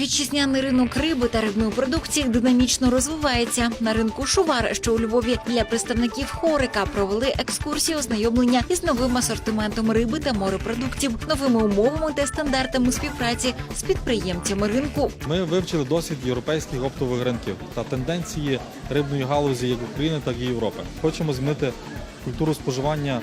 Вітчизняний ринок риби та рибної продукції динамічно розвивається. На ринку Шувар, що у Львові для представників хорика провели екскурсію ознайомлення із новим асортиментом риби та морепродуктів, новими умовами та стандартами співпраці з підприємцями ринку. Ми вивчили досвід європейських оптових ринків та тенденції рибної галузі як України, так і Європи. Хочемо змінити культуру споживання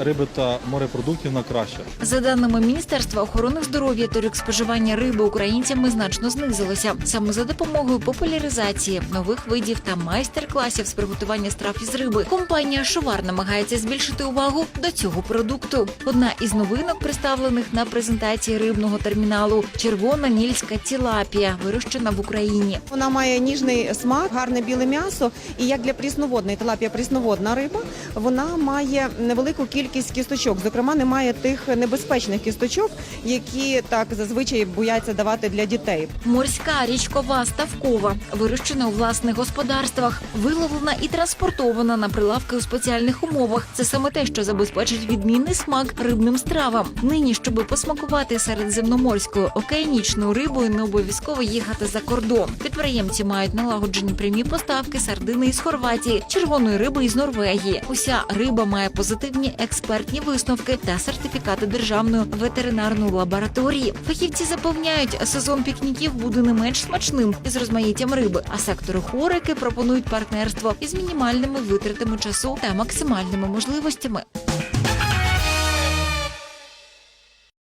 риби та морепродуктів на краще. За даними Міністерства охорони здоров'я, торік споживання риби українцями значно знизилося. Саме за допомогою популяризації нових видів та майстер-класів з приготування страв із риби. Компанія Шувар намагається збільшити увагу до цього продукту. Одна із новинок, представлених на презентації рибного терміналу червона нільська тілапія, вирощена в Україні. Вона має ніжний смак, гарне біле м'ясо. І як для прісноводної tilapia прісноводна риба, вона має невелику кількість кісточок. Зокрема, немає тих небезпечних кісточок, які так зазвичай бояться давати для дітей. Морська річкова ставкова, вирощена у власних господарствах, виловлена і транспортована на прилавки у спеціальних умовах. Це саме те, що забезпечить відмінний смак рибним стравам. Нині, щоби посмакувати середземноморською океанічною рибою, не обов'язково їхати за кордон. Підприємці мають налагоджені прямі поставки сардини із Хорватії, червоної риби із Норвегії. Уся риба має позитивні експертні висновки та сертифікати державної ветеринарної лабораторії. Фахівці запевняють, сезон пікніків буде не менш смачним із розмаїттям риби. А сектори хорики пропонують партнерство із мінімальними витратами часу та максимальними можливостями.